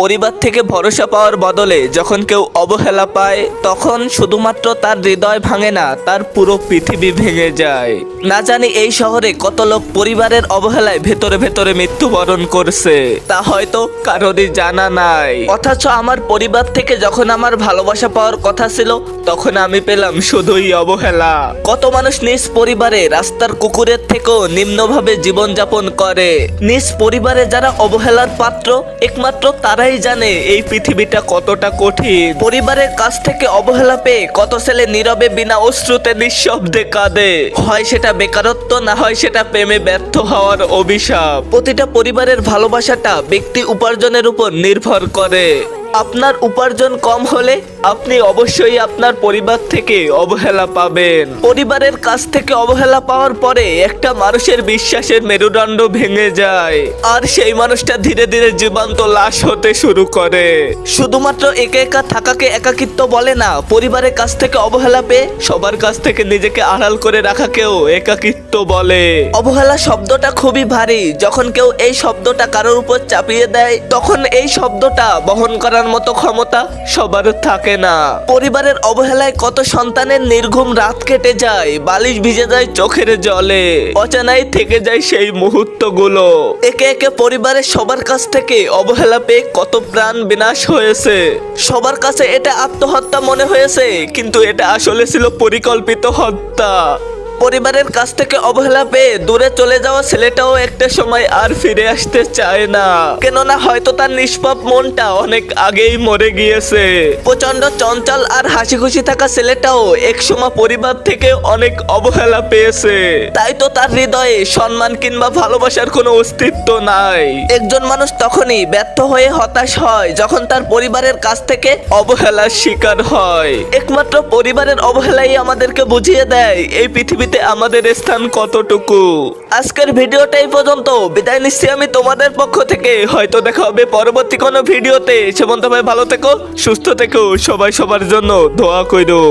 পরিবার থেকে ভরসা পাওয়ার বদলে যখন কেউ অবহেলা পায়, তখন শুধুমাত্র তার হৃদয় ভাঙে না, তার পুরো পৃথিবী ভেঙে যায়। না জানি এই শহরে কত লোক পরিবারের অবহেলায় ভেতরে ভেতরে মৃত্যুবরণ করছে, তা হয়তো কারোরই জানা নাই। অথচ আমার পরিবার থেকে যখন আমার ভালোবাসা পাওয়ার কথা ছিল, তখন আমি পেলাম শুধুই অবহেলা। কত মানুষ নিজ পরিবারে রাস্তার কুকুরের থেকেও নিম্নভাবে জীবনযাপন করে। নিজ পরিবারে যারা অবহেলার পাত্র, একমাত্র তারাই জানে এই পৃথিবীটা কতটা কঠিন। পরিবারের কাছ থেকে অবহেলা পেয়ে কত ছেলে নীরবে বিনা অশ্রুতে নিঃশব্দে কাঁদে। হয় সেটা বেকারত্ব, না হয় সেটা প্রেমে ব্যর্থ হওয়ার অভিশাপ। প্রতিটা পরিবারের ভালোবাসাটা ব্যক্তি উপার্জনের উপর নির্ভর করে। আপনার উপার্জন কম হলে আপনি অবশ্যই আপনার পরিবার থেকে অবহেলা পাবেন। পরিবারের কাছ থেকে অবহেলা পাওয়ার পরে একটা মানুষের বিশ্বাসের মেরুদণ্ড ভেঙে যায়। আর সেই মানুষটা ধীরে ধীরে জীবন্ত লাশ হতে শুরু করে। শুধুমাত্র একা একা থাকাকে একাকিত্ব বলে না, পরিবারের কাছ থেকে অবহেলা পেয়ে সবার কাছ থেকে নিজেকে আড়াল করে রাখাকেও একাকিত্ব বলে। অবহেলা শব্দটা খুবই ভারী। যখন কেউ এই শব্দটা কারোর উপর চাপিয়ে দেয়, তখন এই শব্দটা বহন করার মতো ক্ষমতা সবার থাকে না। পরিবারের অবহেলায় কত সন্তানের নির্ঘুম রাত কেটে যায়, বালিশ ভিজে যায় চোখের জলে, অচেনাই থেকে যায় সেই মুহূর্তগুলো। একে একে পরিবারের সবার কাছ থেকে অবহেলা পেয়ে কত প্রাণ বিনাশ হয়েছে। সবার কাছে এটা আত্মহত্যা মনে হয়েছে, কিন্তু এটা আসলে ছিল পরিকল্পিত হত্যা। পরিবারের কাছ থেকে অবহেলা পেয়ে দূরে চলে যাওয়া ছেলেটাও একটা সময় আর ফিরে আসতে চায় না। কেননা হয়তো তার নিষ্পাপ মনটা অনেক আগেই মরে গিয়েছে। প্রচণ্ড চঞ্চল আর হাসি খুশি থাকা ছেলেটাও এক সময় পরিবার থেকে অনেক অবহেলা পেয়েছে। তাই তো তার হৃদয়ে সম্মান কিংবা ভালোবাসার কোনো অস্তিত্ব নাই। একজন মানুষ তখনই ব্যর্থ হয়ে হতাশ হয় যখন তার পরিবারের কাছ থেকে অবহেলার শিকার হয়। একমাত্র পরিবারের অবহেলাই আমাদেরকে বুঝিয়ে দেয়, এই পৃথিবীতে আমাদের স্থান কতটুকু? আজকের ভিডিওটা এই পর্যন্ত। বিদায় নিচ্ছি আমি তোমাদের পক্ষ থেকে। হয়তো দেখা হবে পরবর্তী কোনো ভিডিওতে। সে ভাই, ভালো থেকো, সুস্থ থেকো, সবাই সবার জন্য দোয়া কইরো।